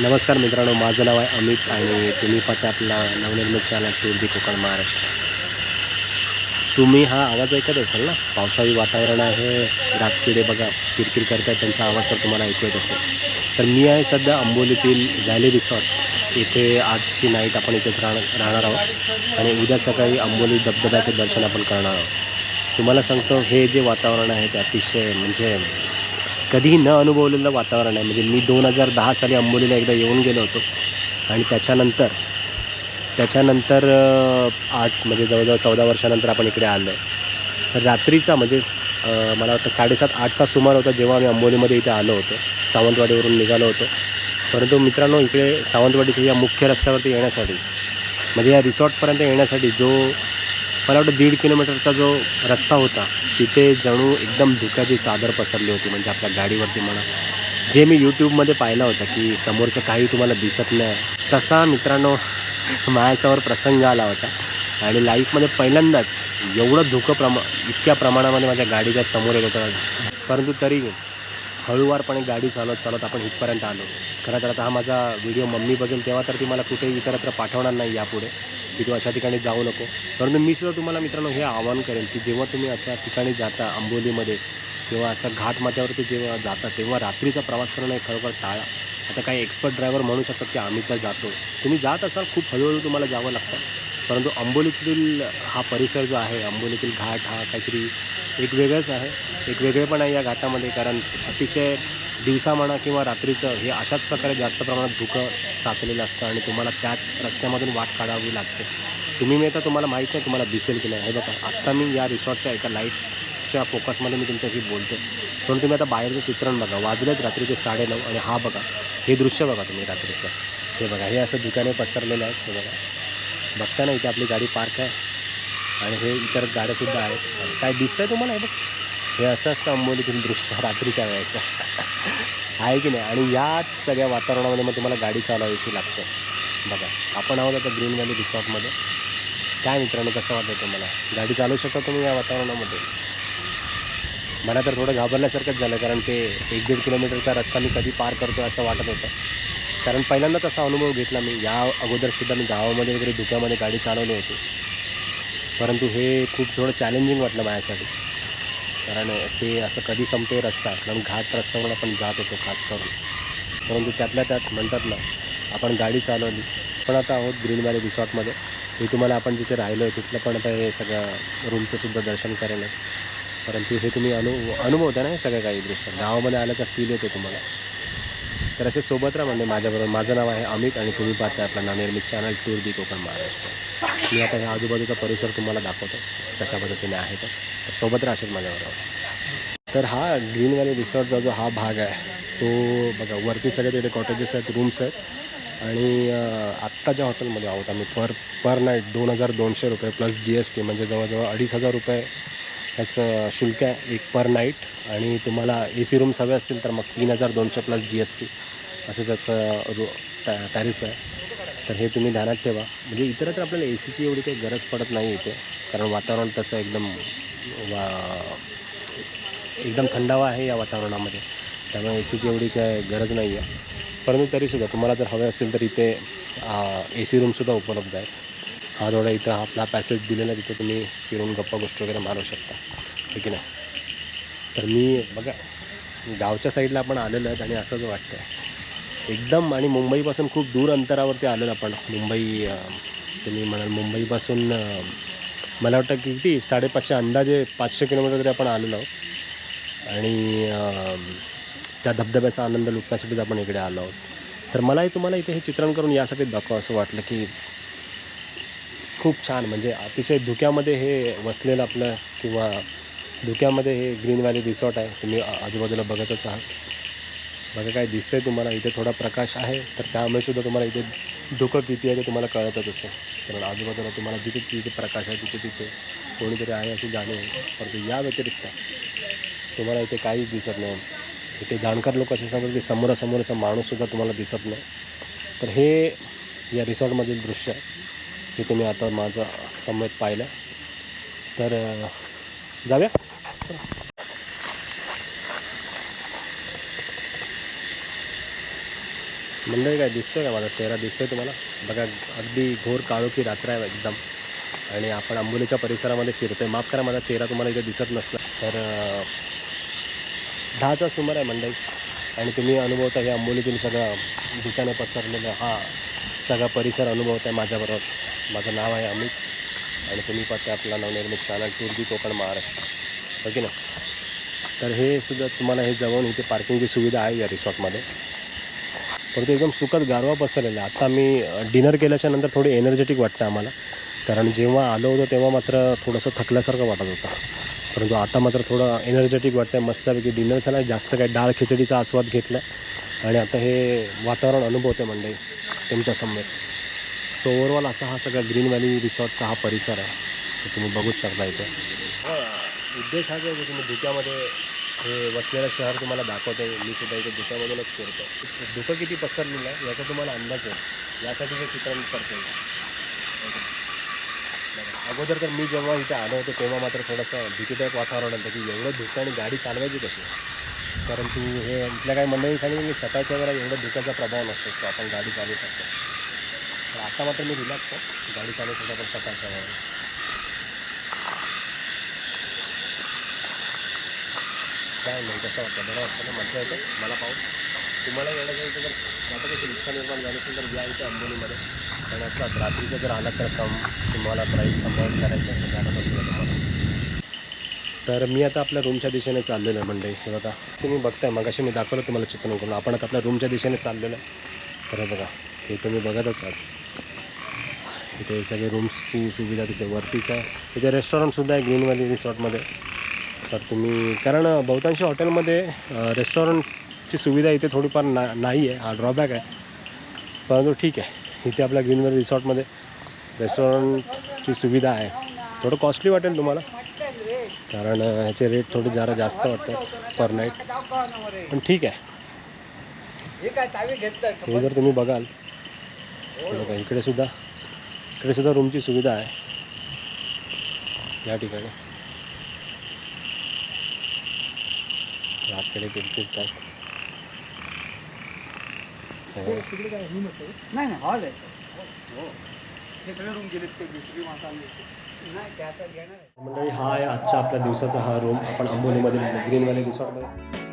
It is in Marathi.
नमस्कार मित्रांनो माझं नाव आहे अमित आणि तुम्ही पाहता आपला नवनिर्मित channel tour the Konkan Maharashtra. तुम्ही हा आवाज ऐकत असाल ना? पावसाळी वातावरण आहे रातकिडे बघा किरकिर करतात त्यांचा आवाज तर तुम्हाला ऐकू येत असेल. तर मी आहे सध्या आंबोलीतील व्हॅली रिसॉर्ट. इथे आजची नाईट आपण इथेच राहणार राहणार आहोत. आणि उद्या सकाळी आंबोली धबधब्याचं दर्शन आपण करणार आहोत. तुम्हाला सांगतो हे जे वातावरण आहे ते अतिशय म्हणजे कधीही न अनुभवलेलं वातावरण आहे. म्हणजे मी दोन हजार दहा साली अंबोलीला एकदा येऊन गेलो होतो. आणि त्याच्यानंतर त्याच्यानंतर आज म्हणजे जवळजवळ चौदा वर्षानंतर आपण इकडे आलो. आहे रात्रीचा म्हणजे मला वाटतं साडेसात आठचा सुमार होता जेव्हा आम्ही अंबोलीमध्ये इथे आलो होतो. सावंतवाडीवरून निघालो होतो. परंतु मित्रांनो इकडे सावंतवाडीच्या या मुख्य रस्त्यावरती येण्यासाठी म्हणजे या रिसॉर्टपर्यंत येण्यासाठी जो मला वाटतं दीड किलोमीटरचा जो रस्ता होता तिथे जणू एकदम धुक्याची चादर पसरली होती म्हणजे आपल्या गाडीवरती म्हणा. जे मी यूट्यूबमध्ये पाहिलं होतं की समोरचं काही तुम्हाला दिसत नाही. तसा मित्रांनो माझ्यासमोर प्रसंग आला होता. आणि लाईफमध्ये पहिल्यांदाच एवढं धुकं प्रमा इतक्या प्रमाणामध्ये माझ्या गाडीच्या समोर येत होतं. परंतु तरी हळूवारपणे गाडी चालवत चालवत आपण इथपर्यंत आलो. खरं तर आता हा माझा व्हिडिओ मम्मी बघेल तेव्हा तर ती मला कुठेही इतरत्र पाठवणार नाही यापुढे. की तू अशा ठिकाणी जाऊ नको. परंतु मी सुद्धा तुम्हाला मित्रांनो हे आवाहन करेन की जेव्हा तुम्ही अशा ठिकाणी जाता आंबोलीमध्ये किंवा असं घाटमाथ्यावरती जेव्हा जाता तेव्हा रात्रीचा प्रवास करणं हे खरोखर टाळा. आता काही एक्सपर्ट ड्रायव्हर म्हणू शकतात की आम्ही तर जातो. तुम्ही जात असाल खूप हळूहळू तुम्हाला जावं लागतं. परंतु अंबोलीतील हा परिसर जो आहे आंबोलीतील घाट हा काहीतरी एक वेगळंच आहे. एक वेगळेपण आहे या घाटामध्ये कारण अतिशय दिवसा म्हणा किंवा रात्रीचं हे अशाच प्रकारे जास्त प्रमाणात धुकं साचलेलं असतं आणि तुम्हाला त्याच रस्त्यामधून वाट काढावी लागते. तुम्ही मी आता तुम्हाला माहीत नाही तुम्हाला दिसेल की नाही. हे बघा आत्ता मी या रिसॉर्टच्या एका लाईटच्या फोकसमध्ये मी तुमच्याशी बोलते पण तुम्ही आता बाहेरचं चित्रण बघा. वाजलेत रात्रीचे साडेनऊ आणि हा बघा. हे दृश्य बघा तुम्ही रात्रीचं. हे बघा हे असं दुकाने पसरलेलं आहे हे बघा. बघता ना इथे आपली गाडी पार्क आहे. आणि हे इतर गाड्यासुद्धा आहेत. काय दिसतंय तुम्हाला हे बघ? हे असं असतं अंबोलीतील दृश्य रात्रीच्या वेळेचं आहे की नाही? आणि याच सगळ्या वातावरणामध्ये मग तुम्हाला गाडी चालवायची लागते. बघा आपण आहोत आता ग्रीन व्हॅली रिसॉर्टमध्ये काय मित्रांनो कसं वाटतं तुम्हाला? गाडी चालवू शकता तुम्ही या वातावरणामध्ये? मला तर थोडं घाबरल्यासारखंच झालं कारण ते एक दीड किलोमीटरचा रस्ता मी कधी पार करतो असं वाटत होतं. कारण पहिल्यांदाच असा अनुभव घेतला मी. या अगोदरसुद्धा मी गावामध्ये वगैरे धुक्यामध्ये गाडी चालवली होती. परंतु हे खूप थोडं चॅलेंजिंग वाटलं माझ्यासाठी. कारण ते असं कधी संपते रस्ता. कारण घाट रस्त्यावर आपण जात होतो खास करून. परंतु त्यातल्या त्यात म्हणतात ना आपण गाडी चालवली. पण आता आहोत ग्रीन व्हॅली रिसॉर्टमध्ये हे तुम्हाला आपण जिथे राहिलो आहे तिथलं पण आता हे सगळं रूमचं सुद्धा दर्शन करेल. परंतु हे तुम्ही अनु अनुभवता ना हे सगळं काही दृश्य. गावामध्ये आल्याचा फील येतो तुम्हाला. तर असे सोबत राहा म्हणजे माझ्याबरोबर. माझं नाव आहे अमित आणि तुम्ही पाहता आपलं नवनिर्मित channel tour the Konkan Maharashtra. मी आता ह्या आजूबाजूचा परिसर तुम्हाला दाखवतो कशा पद्धतीने आहे तर सोबत राहा असेल माझ्याबरोबर. तर हा ग्रीन व्हॅली रिसॉर्टचा जो हा भाग आहे तो बघा वरती सगळे तिथे कॉटेजेस आहेत रूम्स आहेत. आणि आत्ताच्या आत्ता ज्या हॉटेलमध्ये आहोत आम्ही पर पर नाईट दोन हजार दोनशे रुपये प्लस जी एस टी म्हणजे जवळजवळ अडीच हजार रुपये ह्याचं शुल्क आहे एक पर नाईट आणि तुम्हाला ए सी रूम्स हवे असतील तर मग तीन हजार दोनशे प्लस जी एस टी असं त्याचं रू टॅ टॅरिफ आहे. तर हे तुम्ही ध्यानात ठेवा. म्हणजे इतर तर आपल्याला ए सीची एवढी काही गरज पडत नाही इथे. कारण वातावरण तसं एकदम वा एकदम थंडावा आहे या वातावरणामध्ये. त्यामुळे ए सीची एवढी काय गरज नाही आहे परंतु तरीसुद्धा तुम्हाला जर हवे असेल तर इथे ए सी रूमसुद्धा उपलब्ध आहेत. हा थोडा इथं आपला पॅसेज दिलेला तिथं तिथे तुम्ही फिरून गप्पा गोष्टी वगैरे मारू शकता. ठीक आहे नाही? तर मी बघा गावच्या साईडला आपण आलेलो आहेत आणि असंच वाटतं आहे एकदम आणि मुंबईपासून खूप दूर अंतरावरती आलेलो आपण. मुंबई तुम्ही म्हणाल मुंबईपासून मला वाटतं की किती? साडेपाचशे अंदाजे पाचशे किलोमीटर तरी आपण आलेलो आहोत. आणि त्या धबधब्याचा आनंद लुटण्यासाठीच आपण इकडे आलो आहोत. तर मलाही तुम्हाला इथे हे चित्रण करून यासाठी दाखवा असं वाटलं की खूप छान. म्हणजे अतिशय धुक्यामध्ये हे वसलेलं आपलं किंवा धुक्यामध्ये हे ग्रीन व्हॅली रिसॉर्ट आहे तुम्ही आजूबाजूला बघतच आहात. बघा काय दिसतं आहे तुम्हाला इथे थोडा प्रकाश आहे तर त्यामुळे सुद्धा तुम्हाला इथे धुकं किती आहे ते तुम्हाला कळतच असेल. कारण आजूबाजूला तुम्हाला जिथे तिथे प्रकाश आहे तिथे तिथे कोणीतरी आहे अशी जाणीव आहे. परंतु या व्यतिरिक्त तुम्हाला इथे काहीच दिसत नाही. इथे जाणकार लोक असे सांगतात की समोरासमोरचा माणूससुद्धा तुम्हाला दिसत नाही. तर हे या रिसॉर्टमधील दृश्य आहे. हे तुम्ही आता माझं समवेत पाहिलं. तर जाऊया. मंडळी काय दिसतोय का माझा चेहरा? दिसतोय तुम्हाला? बघा अगदी घोर काळोखी रात्र आहे एकदम. आणि आपण आंबोलीच्या परिसरामध्ये फिरतोय. माफ करा माझा चेहरा तुम्हाला इथे दिसत नसला. तर दहाचा सुमार आहे मंडई आणि तुम्ही अनुभवता हे आंबोलीतील सगळं दुकानं पसरलेलं हा सगळा परिसर अनुभवत आहे माझ्याबरोबर. माझं नाव आहे अमित आणि तुम्ही पाहता आपला नवनिर्मित channel tour the Konkan Maharashtra. हो ओके ना तर हे सुद्धा तुम्हाला हे जवळून इथे पार्किंगची सुविधा आहे या रिसॉर्टमध्ये. परंतु एकदम सुखद गारवा पसरलेला. आहे आता मी डिनर केल्याच्यानंतर थोडी एनर्जेटिक वाटतं आम्हाला. कारण जेव्हा आलो होतो तेव्हा मात्र थोडंसं थकल्यासारखं वाटत होतं. परंतु आता मात्र थोडं एनर्जेटिक वाटतं आहे मस्तपैकी डिनर झाला. जास्त काही डाळ खिचडीचा आस्वाद घेतला. आणि आता हे वातावरण अनुभवते मंडळी तुमच्यासमोर सो ओव्हरऑल असा हा सगळा ग्रीन व्हॅली रिसॉर्टचा हा परिसर आहे तो तुम्ही बघूच शकता इथे. हो, उद्देश हाच आहे की तुम्ही धुक्यामध्ये हे वसलेलं शहर तुम्हाला दाखवतो मी सुद्धा इथे धुक्यामधूनच फिरतो धुकं किती पसरलेलं आहे याचा तुम्हाला अंदाज आहे. यासाठी हे चित्रण करतो अगोदर तर मी जेव्हा इथे आलो होतो तेव्हा मात्र थोडंसं भीतीदायक वातावरण होतं की एवढं धुकं आणि गाडी चालवायची कशी? परंतु हे आपल्या काही मंडळी सांगितलं की सकाळच्या वेळेला एवढं धुक्याचा प्रभाव नसतो सो आपण गाडी चालवू शकतो. आता मात्र मी रिलॅक्स आहे. गाडी चालू सुद्धा पण सकाळच्या वेळेला काय नाही कसं वाटतं? बरं वाटतं ना? मजा येते? मला पाहून तुम्हाला येणं जायचं तर आता कशी इच्छा निर्माण झाली असेल तर या इथे अंबोलीमध्ये. कारण आता रात्रीचं जर आलात तर सम तुम्हाला ड्राईव्ह सांभाळून करायचं आहे. तर जाणं तुम्हाला तर मी आता आपल्या रूमच्या दिशेने चाललेलो आहे मंडळी. हे बघा तुम्ही बघताय मग मी दाखवलं तुम्हाला चित्रण करून. आपण आता आपल्या रूमच्या दिशेने चाललेलो आहे. तर हे बघा हे तुम्ही बघतच आहात. इथे सगळे रूम्सची सुविधा तिथे वरतीच आहे. तिथे रेस्टॉरंटसुद्धा आहे ग्रीन व्हॅली रिसॉर्टमध्ये तर तुम्ही कारण बहुतांश हॉटेलमध्ये रेस्टॉरंटची सुविधा इथे थोडीफार ना नाही आहे. हा ड्रॉबॅक आहे. परंतु ठीक आहे. इथे आपल्या ग्रीन व्हॅली रिसॉर्टमध्ये रेस्टॉरंटची सुविधा आहे. थोडं कॉस्टली वाटेल तुम्हाला. कारण ह्याचे रेट थोडे जरा जास्त वाटतात पर नाईट पण ठीक आहे. हे जर तुम्ही बघाल बघा इकडे सुद्धा. इकडे सुद्धा रूमची सुविधा आहे. या ठिकाणी. काय हो. नाही नाही हॉल आहे. हे. मंडळी हा आहे आजच्या आपल्या दिवसाचा हा रूम आपण आंबोलीमध्ये ग्रीन व्हॅली रिसॉर्टमध्ये